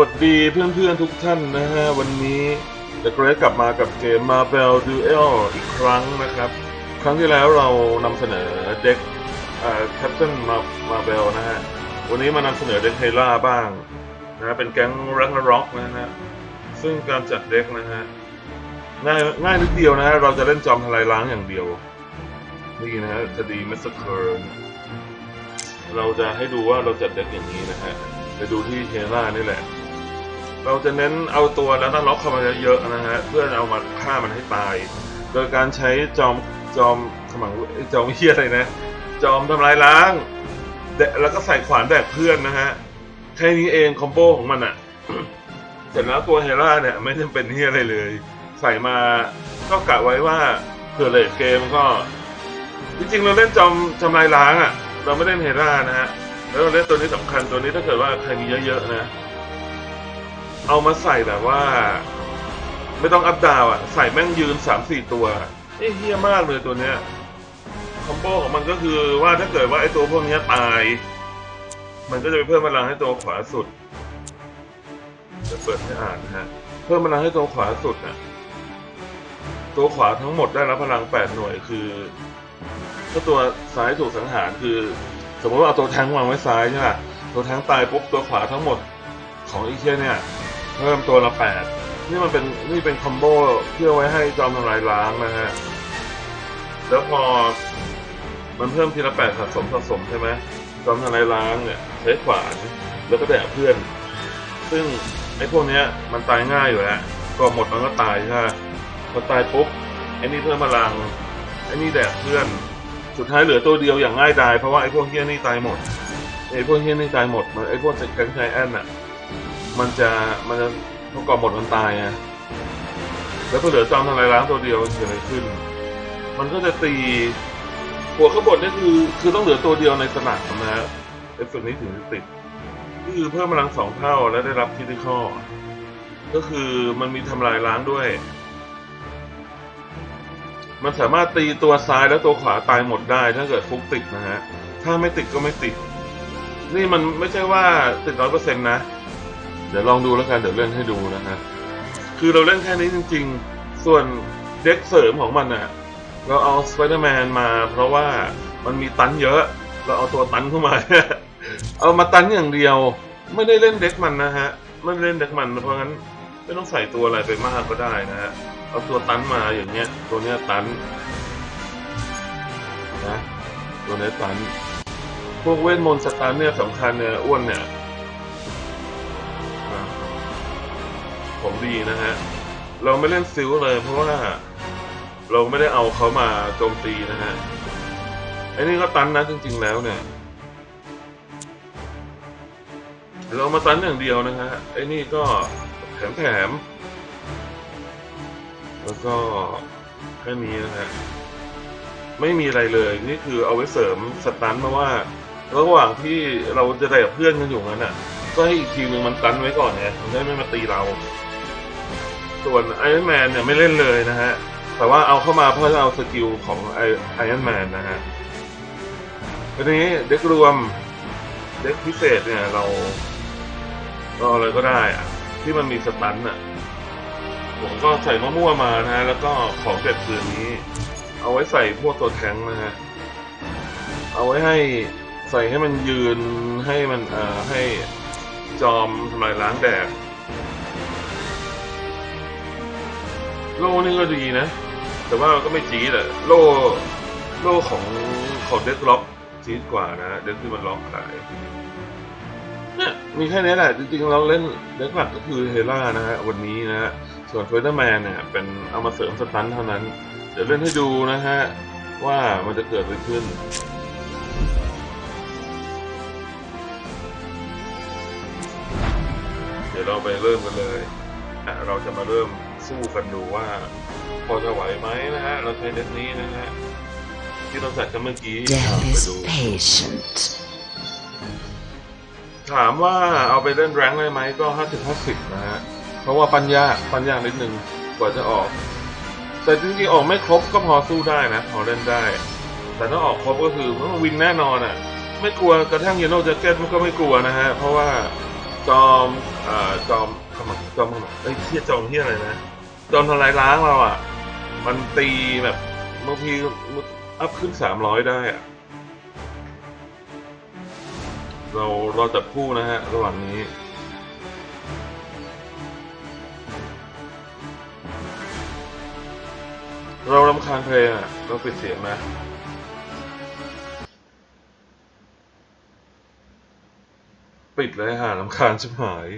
วัสดีเพื่อนๆทุกท่านนะฮะ วันนี้จะเกรดกลับมากับเกม Marvel Duel อีกครั้งนะครับ ครั้งที่แล้วเรานำเสนอเด็กเอ่อ Captain Mar- Marvel นะฮะ วันนี้มานำเสนอเด็กเฮล่าบ้างนะฮะเป็นแก๊ง Ragnarok นะฮะ ซึ่งการจัดเด็กนะฮะ ง่ายง่ายนิดเดียวนะฮะ เราจะเล่นจอมทลายล้างอย่างเดียว นี่นะฮะจะดี Massacre เราจะให้ดูว่าเราจัดเด็กอย่างนี้นะฮะไปดูที่เฮล่านี่แหละ เราจะเน้นเอาตัวแล้วก็ล็อกเข้ามาเยอะๆนะฮะเพื่อเอามาฆ่ามันให้ตาย โดยการใช้จอมจอมขมังจอมเฮียอะไรนะ จอมทำลายล้างแดะแล้วก็ใส่ขวานแบกเพื่อนนะฮะแค่นี้เองคอมโบของมันอะเสร็จแล้วตัวเฮล่าเนี่ยไม่จำเป็นเฮียอะไรเลย ใส่มาก็กะไว้ว่าเผื่อเลทเกมก็จริงๆเราเล่นจอมทำลายล้างอะเราไม่เล่นเฮล่านะฮะแล้วเราเล่นตัวนี้สำคัญตัวนี้ถ้าเกิดว่าใครมีเยอะๆนะ เอามาใส่แบบว่า ไม่ต้องอัพดาวอะ ใส่แม่งยืนสามสี่ตัวเอ้เฮี้ยมากเลยตัวเนี้ยคอมโบของมันก็คือว่าถ้าเกิดว่าไอ้ตัวพวกเนี้ยตาย มันก็จะไปเพิ่มพลังให้ตัวขวาสุดจะเปิดให้อ่านนะฮะ เพิ่มพลังให้ตัวขวาสุดอะ ตัวขวาทั้งหมดได้รับพลังแปดหน่วยคือถ้าตัวซ้ายถูกสังหารคือ สมมติว่าเอาตัวแทงวางไว้ซ้ายใช่ไหมตัวแทงตายปุ๊บตัวขวาทั้งหมดของอีเคียเนี่ย เพิ่มตัวละแปดนี่มันเป็นนี่เป็นคอมโบเพื่อไว้ให้จอมทำลายล้างนะฮะ แล้วพอมันเพิ่มทีละแปดสะสมสะสมใช่ไหมจอมทำลายล้างเนี่ยใช้ขวานแล้วก็แดกเพื่อน ซึ่งไอ้พวกเนี้ยมันตายง่ายอยู่แล้วก็หมดมันก็ตายใช่ไหมพอตายปุ๊บไอ้นี่เพิ่มพลังไอ้นี่แดกเพื่อน สุดท้ายเหลือตัวเดียวอย่างง่ายดายเพราะว่าไอ้พวกเฮี้ยนี่ตายหมดไอ้พวกเฮี้ยนี่ตายหมดมันไอ้พวกแก๊งไทแอนน่ะ มันจะมันจะพอกอบหมดมันตายไงแล้วก็เหลือจอมทำลายล้างตัวเดียวมันเกิดอะไรขึ้น มันก็จะตี หัวขบวนนี่คือคือต้องเหลือตัวเดียวในสนามนะฮะเอฟเฟกนี้ถึงจะติดก็คือเพิ่มพลังสองเท่าและได้รับคิติคอก็คือมันมีทำลายล้างด้วย มันสามารถตีตัวซ้ายและตัวขวาตายหมดได้ ถ้าเกิดฟุกติดนะฮะ ถ้าไม่ติดก็ไม่ติด นี่มันไม่ใช่ว่าติดร้อยเปอร์เซ็นต์นะ ดี๋ยวลองดูแล้วกันเดี๋ยวเล่นให้ดูนะฮะคือเราเล่นแค่นี้จริง ๆ ส่วนเด็กเสริมของมันน่ะเราเอาสไปเดอร์แมนมาเพราะว่ามันมีตันเยอะ เราเอาตัวตันเข้ามา เอามาตันอย่างเดียว ไม่ได้เล่นเด็กมันนะฮะ ไม่ได้เล่นเด็กมัน เพราะงั้นไม่ต้องใส่ตัวอะไรไปมากก็ได้นะฮะ เอาตัวตันมาอย่างเงี้ย ตัวเนี้ยตันนะตัวเนี้ยตัน พวกเวทมนต์สตันเนี่ยสำคัญเนี่ยอ้วนเนี่ย ผมดีนะฮะ เราไม่เล่นซิลเลยเพราะว่าเราไม่ได้เอาเขามาโจมตีนะฮะไอ้นี่ก็ตันนะจริง ๆ แล้วเนี่ย เรามาตันอย่างเดียวนะฮะไอ้นี่ก็แถมแถมๆแล้วก็แค่นี้นะฮะไม่มีอะไรเลย นี่คือเอาไว้เสริมสตันมาว่า ระหว่างที่เราจะได้กับเพื่อนกันอยู่นั้นอะ ก็ให้อีกทีมหนึ่งมันตันไว้ก่อนไงมันได้ไม่มาตีเรา ส่วนไอรอนแมนเนี่ยไม่เล่นเลยนะฮะ แต่ว่าเอาเข้ามาเพื่อเอาสกิลของไอไอรอนแมนนะฮะทีนี้เด็กรวมเด็กพิเศษเนี่ยเราเราอะไรก็ได้อะที่มันมีสตันอะ ผมก็ใส่มะม่วมานะฮะ แล้วก็ของเด็ดคืนนี้ เอาไว้ใส่พวกตัวแทงนะฮะ เอาไว้ให้ใส่ให้มันยืนให้มันเอ่อให้จอมทำลายล้างแดด โล่นี่ก็ดีนะ แต่ว่าก็ไม่จี๊ดอะโล่โล่ของของเด็กล็อกจี๊ดกว่านะเด็กที่มันล็อกขายเนี่ยมีแค่นี้แหละ จริงๆเราเล่นเด็กหลักก็คือเฮล่านะฮะวันนี้นะฮะส่วนเฟเดอร์แมนเนี่ย เป็นเอามาเสริมสตันเท่านั้น เดี๋ยวเล่นให้ดูนะฮะ ว่ามันจะเกิดอะไรขึ้นเดี๋ยวเราไปเริ่มกันเลย เราจะมาเริ่ม สู้กันดูว่า พอจะไหวไหมนะฮะ เราใช้เด็กนี้นะฮะ ที่เราจัดกันเมื่อกี้ Death ไป is ดู patient. ถามว่าเอาไปเล่นแรงได้ไหมก็ห้าสิบห้าสิบนะฮะ เพราะว่าปัญญากปัญญากนิดนึงกว่าจะออก แต่จริงๆออกไม่ครบก็พอสู้ได้นะ พอเล่นได้ แต่ถ้าออกครบก็คือมันวินแน่นอนอะ ไม่กลัวกระทั่งเยโนแจ็คเก็ตมันก็ไม่กลัวนะฮะ เพราะว่าจอมอ่าจอมขมักจอมขมักเอ้ยเที่ยจอมเที่ยอะไรนะ จอมทำลายล้างเราอะ มันตีแบบบางทีอัพขึ้นสามร้อยได้อะ เราเราจับคู่นะฮะ ระหว่างนี้เรารำคาญเพลงอะเราปิดเสียงนะ ปิดเลยฮะรำคาญชิบหาย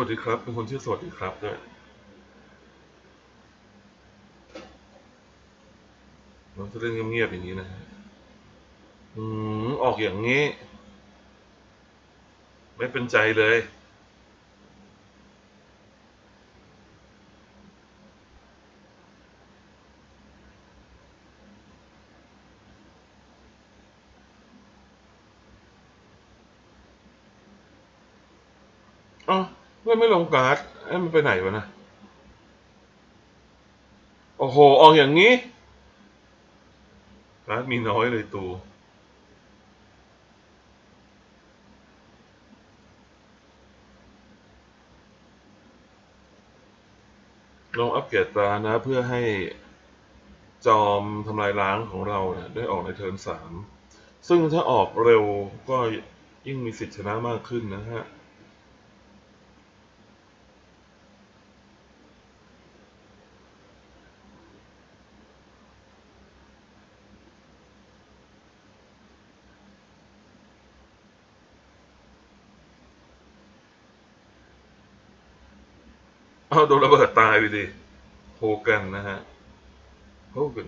วัสดีครับเป็นคนชื่อสวัสดีครับด้วยเราจะเล่นเงียบๆอย่างนี้นะฮะอืมออกอย่างนี้ ไม่เป็นใจเลย อ๋อ เพื่อนไม่ลงการ์ดเอ้มันไปไหนวะนะ โอ้โห ออกอย่างนี้การ์ดมีน้อยเลยตูลองอัปเกรดตานะ เพื่อให้จอมทำลายล้างของเราเนี่ยได้ออกในเทิร์นสาม ซึ่งถ้าออกเร็วก็ยิ่งมีสิทธิชนะมากขึ้นนะฮะ เอาโดนระเบิดตายไปดิโฮกันนะฮะโฮกัน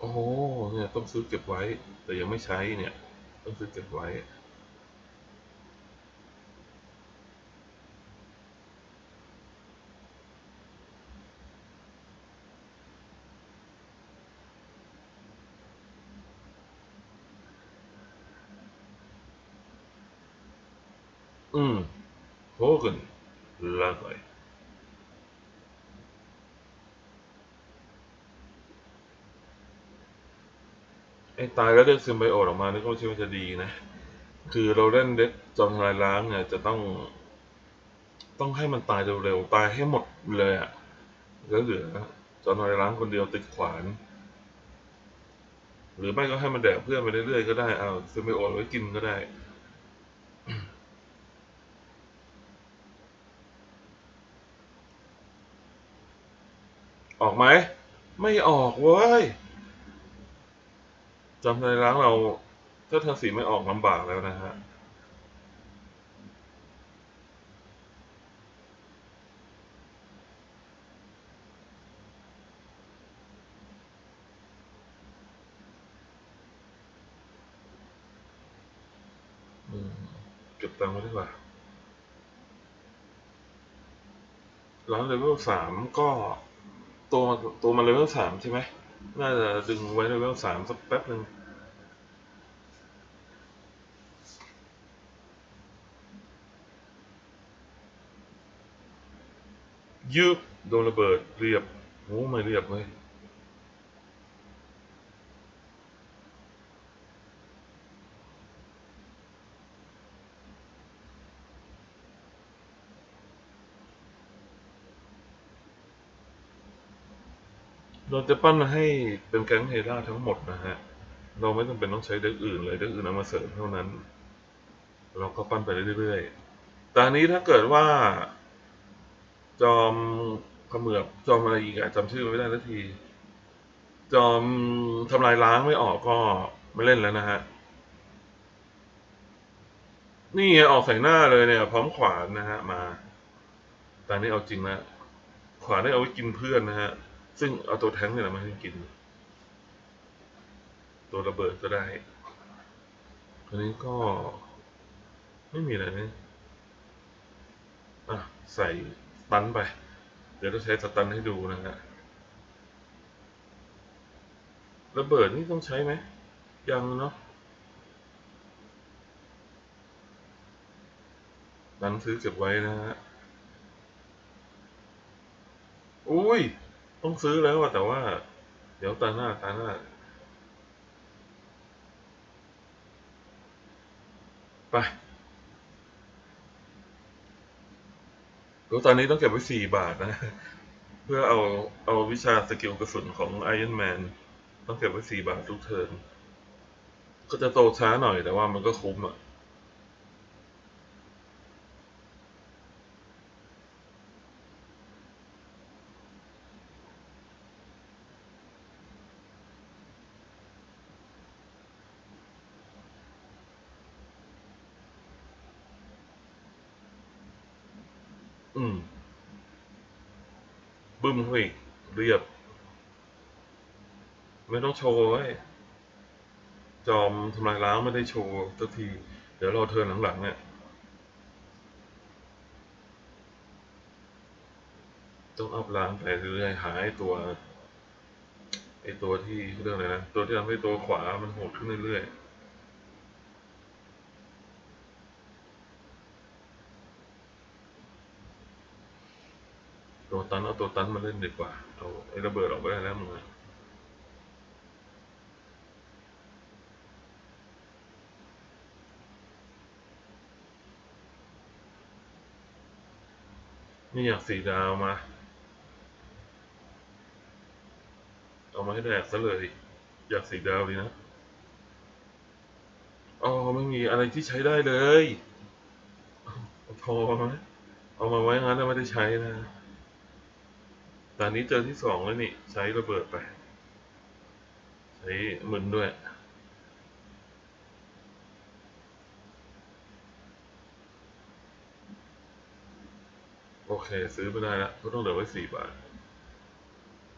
โอ้เนี่ยต้องซื้อเก็บไว้ แต่ยังไม่ใช้เนี่ย ต้องซื้อเก็บไว้ อืมโฮกันลาก่อยไอ้ตายแล้วเด็กซึมไบโอตออกมานี่ก็ไม่ใช่ว่าจะดีนะ คือเราเล่นเด็กจอมทลายล้างเนี่ยจะต้อง ต้องให้มันตายเร็วๆตายให้หมดเลยอะแล้วเหลือจอมทลายล้างคนเดียวติดขวาน หรือไม่ก็ให้มันแดกเพื่อนไปเรื่อยๆก็ได้เอาซึมไบโอไว้กินก็ได้ออกไหม ไม่ออกเว้ย จำในร้างเราถ้าเธอสีไม่ออกลำบากแล้วนะฮะเก็บตังค์ไว้ดีกว่าร้านเลเวลสามก็ตัวตัวมันเลเวลสามใช่ไหม น่าจะดึงไว้เลเวลสามสักแป๊บหนึ่งยืบโดนระเบิดเรียบโอ้ไม่เรียบเลย เราจะปั้นมาให้เป็นแก๊งเฮล่าทั้งหมดนะฮะ เราไม่จำเป็นต้องใช้เด็กอื่นเลยเด็กอื่นเอามาเสริมเท่านั้น เราก็ปั้นไปเรื่อยๆแต่อันนี้ถ้าเกิดว่า จอมขมือบจอมอะไรอีกอะจำชื่อไม่ได้สักที จอมทำลายล้างไม่ออกก็ไม่เล่นแล้วนะฮะ นี่ออกใส่หน้าเลยเนี่ย พร้อมขวานนะฮะ มา ตอนนี้เอาจริงนะขวานได้เอาไว้กินเพื่อนนะฮะ ซึ่งเอาตัวแท้งเนี่ยนะมาให้กิน ตัวระเบิดก็ได้อันนี้ก็ไม่มีอะไรนะอะใส่สตันไป เดี๋ยวจะใช้สตันให้ดูนะฮะระเบิดนี่ต้องใช้ไหม ยังเนาะตันซื้อเก็บไว้นะฮะ อุ้ย ต้องซื้อแล้วอะแต่ว่า เดี๋ยวตาหน้าตาหน้าไปเดี๋ยวตอนนี้ต้องเก็บไว้สี่บาทนะ เพื่อเอาเอาวิชาสกิลกระสุนของไอ o n นแมนต้องเก็บไว้สี่บาททุกเทิร์นก็จะโตช้าหน่อยแต่ว่ามันก็คุ้มอะม บึ้มเข้าอีกเรียบ ไม่ต้องโชว์ไว้จอมทำลายล้างไม่ได้โชว์สักที เดี๋ยวราเทินหลังๆเนี่ยต้องอัพล้างไปเรื่อยๆหาไอ้ตัวไอ้ตัวที่เขาเรียกอะไรนะ ตัวที่ทำให้ตัวขวามันโหดขึ้นเรื่อยๆ ตันเอาตัวตันมาเล่นดีกว่า เอาไอ้ระเบิดออกไปได้แล้วมึงนี่อยากสีดาวมา เอามาให้แดกซะเลย อยากสีดาวดีนะอ๋อไม่มีอะไรที่ใช้ได้เลย พอไหมเอามาไว้งั้นแล้วไม่ได้ใช้นะ ตอนนี้เจอที่สองแล้วนี่ ใช้ระเบิดไป ใช้มึนด้วย โอเค ซื้อไปได้ล้วก็ต้องเหลือไว้สี่บาท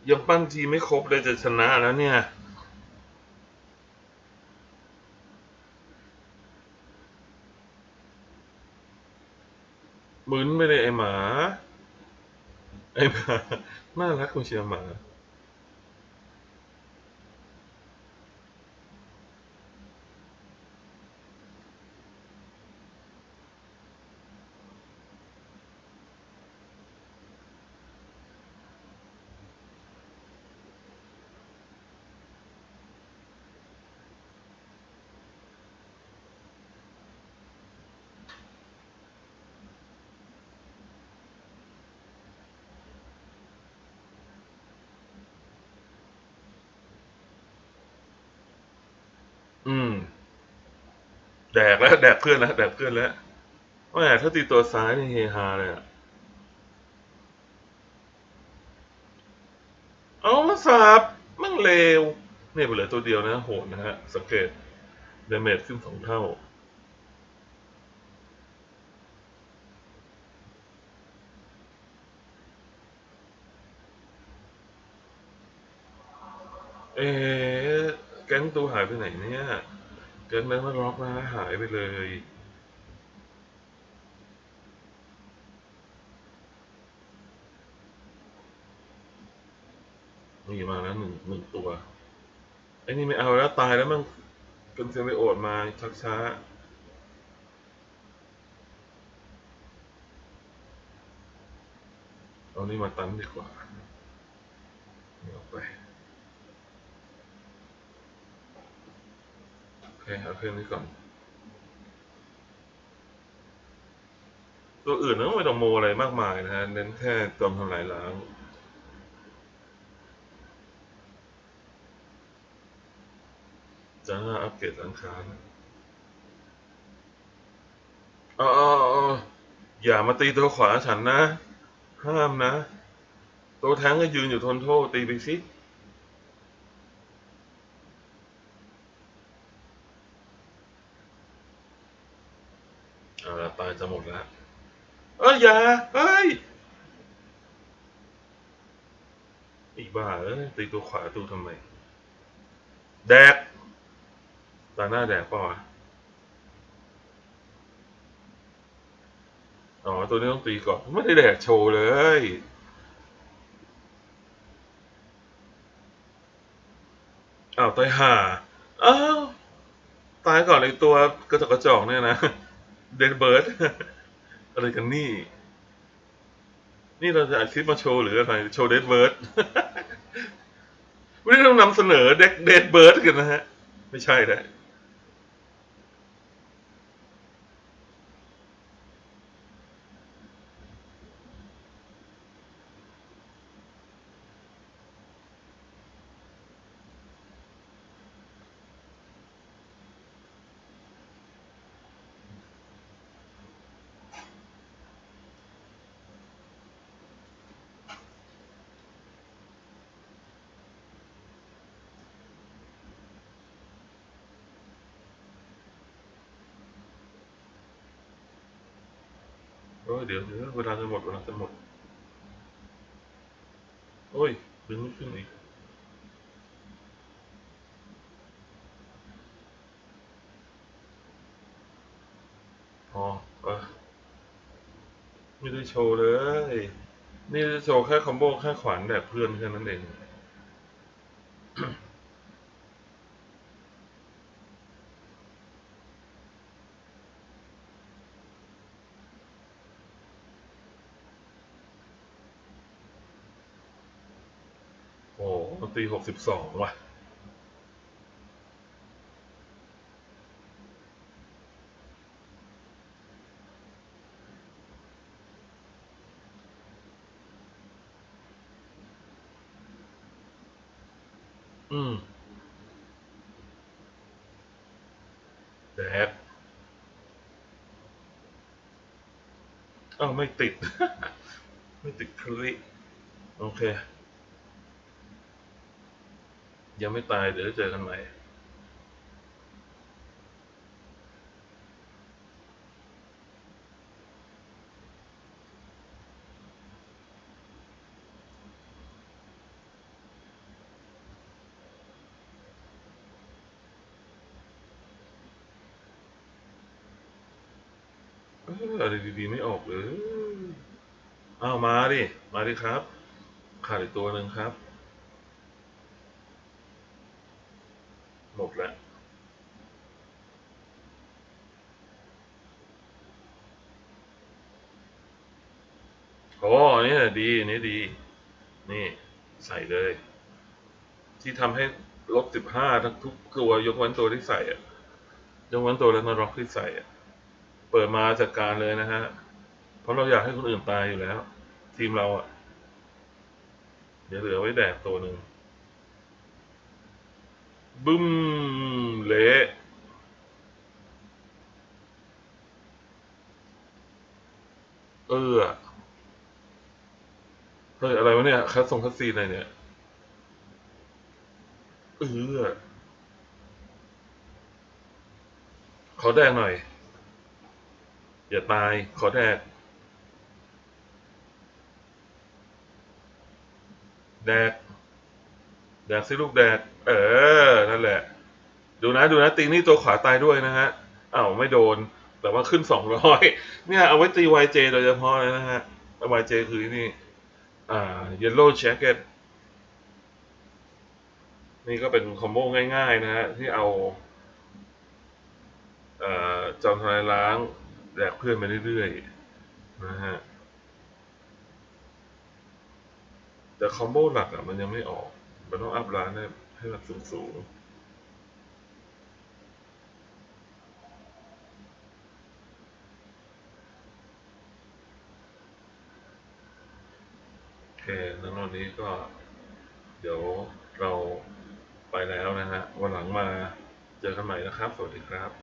ยังปั้นทีไม่ครบเลยจะชนะแล้วเนี่ยมึนไม่ได้ไอหมา ไอหมาน่ารักคุณเชียร์หมา อืม แดกแล้ว แดกเพื่อนแล้วแดกเพื่อนแล้วแหม่ถ้าตีตัวซ้ายนี่เฮฮาเลยอะ เอามาสับมั่งเลวเนี่ยไปเหลือตัวเดียวนะโหดนะฮะ สังเกตเดเมจขึ้นสองเท่าเอ๊ะ ตัวหายไปไหนเนี่ยแก๊งนั้นมันล็อกนะหายไปเลยนี่มาแล้วหนึ่งหนึ่งตัวไอ้นี่ไม่เอาแล้วตายแล้วมันเป็นเซมิโอดมาชักช้าเอานี่มาตันดีกว่านี่ออกไป โอเคเอาเครื่องนี้ก่อน ตัวอื่นก็ไม่ต้องโมอะไรมากมายนะฮะ เน้นแค่จอมทำลายล้างจะอัปเกรดสังขารอ๋ออ๋ย่ามาตีตัวขวาฉันนะ ห้ามนะ ตัวแทงก็ยืนอยู่ทนโทษตีไปสิ เอาละตายจะหมดแล้วเอ้ยอย่าเฮ้ยอีบ้าเอ้ยตีตัวขวาตูทำไม แดกตาหน้าแดกเปล่าวะอ๋อ ตัวนี้ต้องตีก่อน ไม่ได้แดกโชว์เลย อ้าวตายห่าอ้าว ตายก่อนไอตัวกระจอกกระจอกเนี่ยนะ เดนเบิร์ดอะไรกันนี่ นี่เราจะอัดคลิปมาโชว์หรืออะไร โชว์เดดเบิร์ดไม่ได้ต้องนำเสนอเด็กเดดเบิร์ดกันนะฮะ ไม่ใช่นะ อ้ยเดี๋ยวเดี๋ยวเวลาจะหมดเวลาจะหมด โอ้ยดึงไม่ขึ้นอีกพอเออไม่ได้โชว์เลย นี่จะโชว์แค่คอมโบแค่ขวานแบบเพื่อนแค่นั้นเอง โอ้โหตีหกสิบสองว่ะอืมแดดอ้าวไม่ติด ไม่ติดคลิโอเค ยังไม่ตายเดี๋ยวเจอกันใหม่เอออะไรดีๆไม่ออกเลยอ้าวมาดิ มาดิครับ ขาดอีกตัวหนึ่งครับ หมดแล้วโอ้นี่ดีนี่ดี นี่ใส่เลย ที่ทำให้ลบสิบห้าทั้งทุกตัวยกเว้นตัวที่ใส่อะยกเว้นตัวแล้วนร็อกที่ใส่อะเปิดมาจัดการเลยนะฮะ เพราะเราอยากให้คนอื่นตายอยู่แล้ว ทีมเราอะเดี๋ยวเหลือไว้แดกตัวหนึ่ง บึ้มเละเออเฮ้ยอะไรวะเนี่ยคัสซงคัสซีนอะไรเนี่ยเออขอแดงหน่อย อย่าตาย ขอแดก แดก แดกสิลูกแดก เออ นั่นแหละ ดูนะดูนะตีนี่ตัวขวาตายด้วยนะฮะอ้าวไม่โดน แต่ว่าขึ้นสองร้อยเนี่ยเอาไว้ตี YJ โดยเฉพาะเลยนะฮะ YJ คือนี่ อ่า Yellow Jacket นี่ก็เป็นคอมโบง่ายๆนะฮะ ที่เอาเอ่อจอมทลายล้างแดกเพื่อนไปเรื่อยๆนะฮะ แต่คอมโบหลักอะมันยังไม่ออก เราต้องอัพร้านให้ระดับบสูงๆโอเคแล้ววันนี้ก็ เดี๋ยวเราไปแล้วนะฮะ วันหลังมาเจอกันใหม่นะครับ สวัสดีครับ